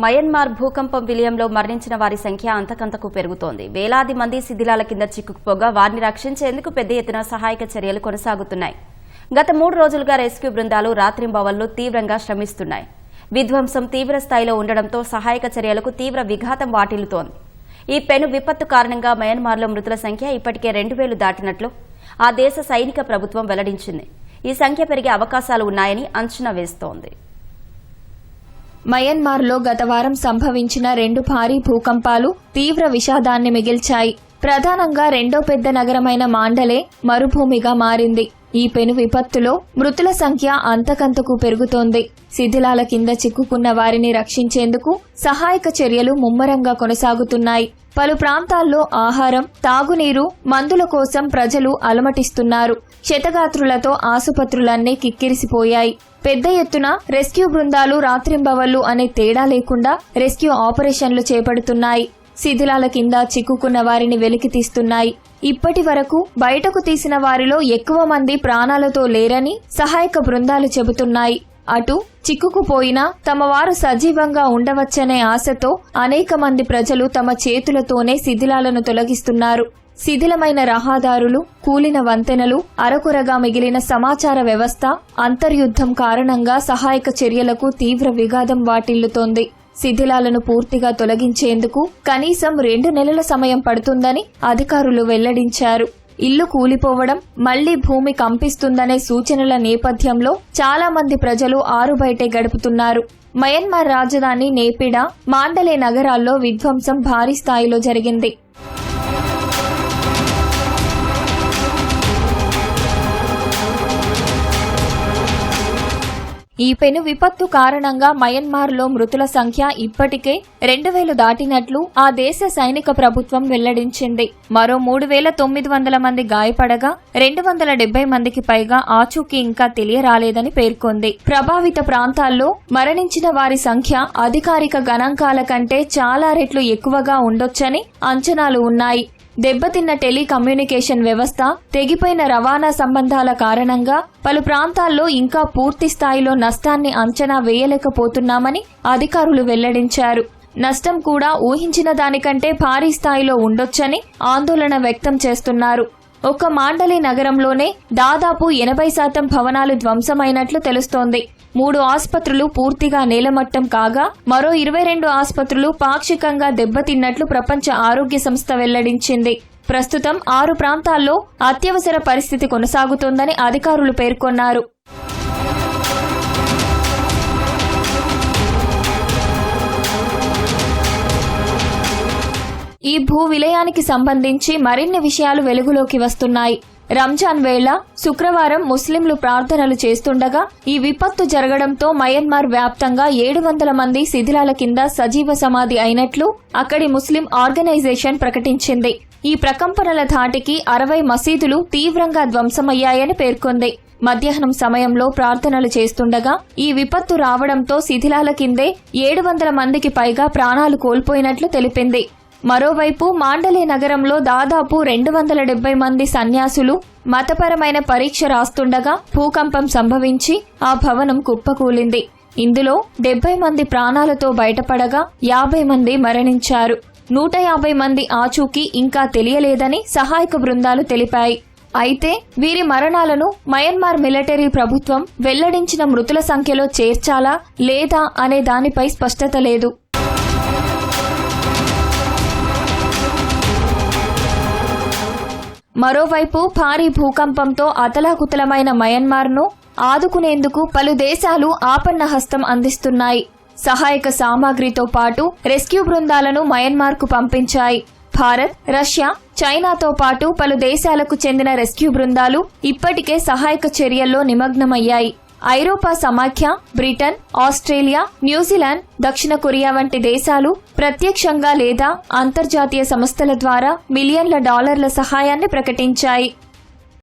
Myanmar భూకంపం విలయంలో మరణించిన వారి సంఖ్య అంతకంతకు పెరుగుతోంది. వేలాది మంది శిథిలాల కింద చిక్కుకుపోగా వారిని రక్షించేందుకు పెద్ద ఎత్తున సహాయక చర్యలు కొనసాగుతున్నాయి. గత మూడు రోజులుగా రెస్క్యూ బృందాలు రాత్రింబవళ్ళు తీవ్రంగా శ్రమిస్తున్నాయి. విధ్వంసం తీవ్ర స్థాయిలో ఉండడంతో సహాయక చర్యలకు తీవ్ర విఘాతం వాటిల్లుతోంది. ఈ పెను విపత్తు కారణంగా మయన్మార్లో మృతుల సంఖ్య ఇప్పటికే రెండు వేలు దాటినట్లు ఆ దేశ సైనిక ప్రభుత్వం వెల్లడించింది. ఈ సంఖ్య పెరిగే అవకాశాలు ఉన్నాయని అంచనా వేస్తోంది. మయన్మార్లో గత వారం సంభవించిన రెండు భారీ భూకంపాలు తీవ్ర విషాదాన్ని మిగిల్చాయి. ప్రధానంగా రెండో పెద్ద నగరమైన మాండలే మరుభూమిగా మారింది. ఈ పెను విపత్తులో మృతుల సంఖ్య అంతకంతకు పెరుగుతోంది. శిథిలాల కింద చిక్కుకున్న వారిని రక్షించేందుకు సహాయక చర్యలు ముమ్మరంగా కొనసాగుతున్నాయి. పలు ప్రాంతాల్లో ఆహారం తాగునీరు మందుల కోసం ప్రజలు అలమటిస్తున్నారు. క్షతగాత్రులతో ఆసుపత్రులన్నీ కిక్కిరిసిపోయాయి. పెద్ద ఎత్తున రెస్క్యూ బృందాలు రాత్రింబవళ్ళు అనే తేడా లేకుండా రెస్క్యూ ఆపరేషన్లు చేపడుతున్నాయి. శిథిలాల కింద చిక్కుకున్న వారిని వెలికి తీస్తున్నాయి. ఇప్పటి వరకు బయటకు తీసిన వారిలో ఎక్కువ మంది ప్రాణాలతో లేరని సహాయక బృందాలు చెబుతున్నాయి. అటు చిక్కుకుపోయినా తమ వారు సజీవంగా ఉండవచ్చనే ఆశతో అనేక మంది ప్రజలు తమ చేతులతోనే శిథిలాలను తొలగిస్తున్నారు. శిథిలమైన రహదారులు కూలిన వంతెనలు అరకొరగా మిగిలిన సమాచార వ్యవస్థ అంతర్యుద్ధం కారణంగా సహాయక చర్యలకు తీవ్ర విఘాతం వాటిల్లుతోంది. శిథిలాలను పూర్తిగా తొలగించేందుకు కనీసం రెండు నెలల సమయం పడుతుందని అధికారులు వెల్లడించారు. ఇల్లు కూలిపోవడం మళ్ళీ భూమి కంపిస్తుందనే సూచనల నేపథ్యంలో చాలా మంది ప్రజలు ఆరుబయటే గడుపుతున్నారు. మయన్మార్ రాజధాని నేపిడా మాండలే నగరాల్లో విధ్వంసం భారీ స్థాయిలో జరిగింది. ఈ పెను విపత్తు కారణంగా మయన్మార్లో మృతుల సంఖ్య ఇప్పటికే రెండు వేలు దాటినట్లు ఆ దేశ సైనిక ప్రభుత్వం వెల్లడించింది. మరో మూడు వేల తొమ్మిది వందల మంది గాయపడగా రెండు వందల డెబ్బై మందికి పైగా ఆచూకీ ఇంకా తెలియరాలేదని పేర్కొంది. ప్రభావిత ప్రాంతాల్లో మరణించిన వారి సంఖ్య అధికారిక గణాంకాల కంటే చాలా రెట్లు ఎక్కువగా ఉండొచ్చని అంచనాలు ఉన్నాయి. దెబ్బతిన్న టెలికమ్యూనికేషన్ వ్యవస్థ తెగిపోయిన రవాణా సంబంధాల కారణంగా పలు ప్రాంతాల్లో ఇంకా పూర్తి స్థాయిలో నష్టాన్ని అంచనా వేయలేకపోతున్నామని అధికారులు వెల్లడించారు. నష్టం కూడా ఊహించిన దానికంటే భారీ స్థాయిలో ఉండొచ్చని ఆందోళన వ్యక్తం చేస్తున్నారు. ఒక్క మాండలి నగరంలోనే దాదాపు ఎనభై శాతం భవనాలు ధ్వంసమైనట్లు తెలుస్తోంది. మూడు ఆసుపత్రులు పూర్తిగా నేలమట్టం కాగా మరో ఇరవై రెండు ఆసుపత్రులు పాక్షికంగా దెబ్బతిన్నట్లు ప్రపంచ ఆరోగ్య సంస్థ వెల్లడించింది. ప్రస్తుతం ఆరు ప్రాంతాల్లో అత్యవసర పరిస్థితి కొనసాగుతోందని అధికారులు పేర్కొన్నారు. ఈ భూ విలయానికి సంబంధించి మరిన్ని విషయాలు వెలుగులోకి వస్తున్నాయి. రంజాన్ వేళ శుక్రవారం ముస్లింలు ప్రార్థనలు చేస్తుండగా ఈ విపత్తు జరగడంతో మయన్మార్ వ్యాప్తంగా ఏడు వందల మంది శిథిలాల కింద సజీవ సమాధి అయినట్లు అక్కడి ముస్లిం ఆర్గనైజేషన్ ప్రకటించింది. ఈ ప్రకంపనల ధాటికి అరవై మసీదులు తీవ్రంగా ధ్వంసమయ్యాయని పేర్కొంది. మధ్యాహ్నం సమయంలో ప్రార్థనలు చేస్తుండగా ఈ విపత్తు రావడంతో శిథిలాల కిందే ఏడు వందల మందికి పైగా ప్రాణాలు కోల్పోయినట్లు తెలిపింది. మరోవైపు మాండలే నగరంలో దాదాపు రెండు వందల డెబ్బై మంది సన్యాసులు మతపరమైన పరీక్ష రాస్తుండగా భూకంపం సంభవించి ఆ భవనం కుప్పకూలింది. ఇందులో డెబ్బై మంది ప్రాణాలతో బయటపడగా యాభై మంది మరణించారు. నూట యాభై మంది ఆచూకీ ఇంకా తెలియలేదని సహాయక బృందాలు తెలిపాయి. అయితే వీరి మరణాలను మయన్మార్ మిలిటరీ ప్రభుత్వం వెల్లడించిన మృతుల సంఖ్యలో చేర్చాలా లేదా అనే దానిపై స్పష్టత లేదు. మరోవైపు భారీ భూకంపంతో అతలాకుతలమైన మయన్మార్ను ఆదుకునేందుకు పలు దేశాలు ఆపన్న హస్తం అందిస్తున్నాయి. సహాయక సామాగ్రితో పాటు రెస్క్యూ బృందాలను మయన్మార్కు పంపించాయి. భారత్ రష్యా చైనాతో పాటు పలు దేశాలకు చెందిన రెస్క్యూ బృందాలు ఇప్పటికే సహాయక చర్యల్లో నిమగ్నమయ్యాయి. ఐరోపా సమాఖ్య బ్రిటన్ ఆస్ట్రేలియా న్యూజిలాండ్ దక్షిణ కొరియా వంటి దేశాలు ప్రత్యక్షంగా లేదా అంతర్జాతీయ సంస్థల ద్వారా మిలియన్ల డాలర్ల సహాయాన్ని ప్రకటించాయి.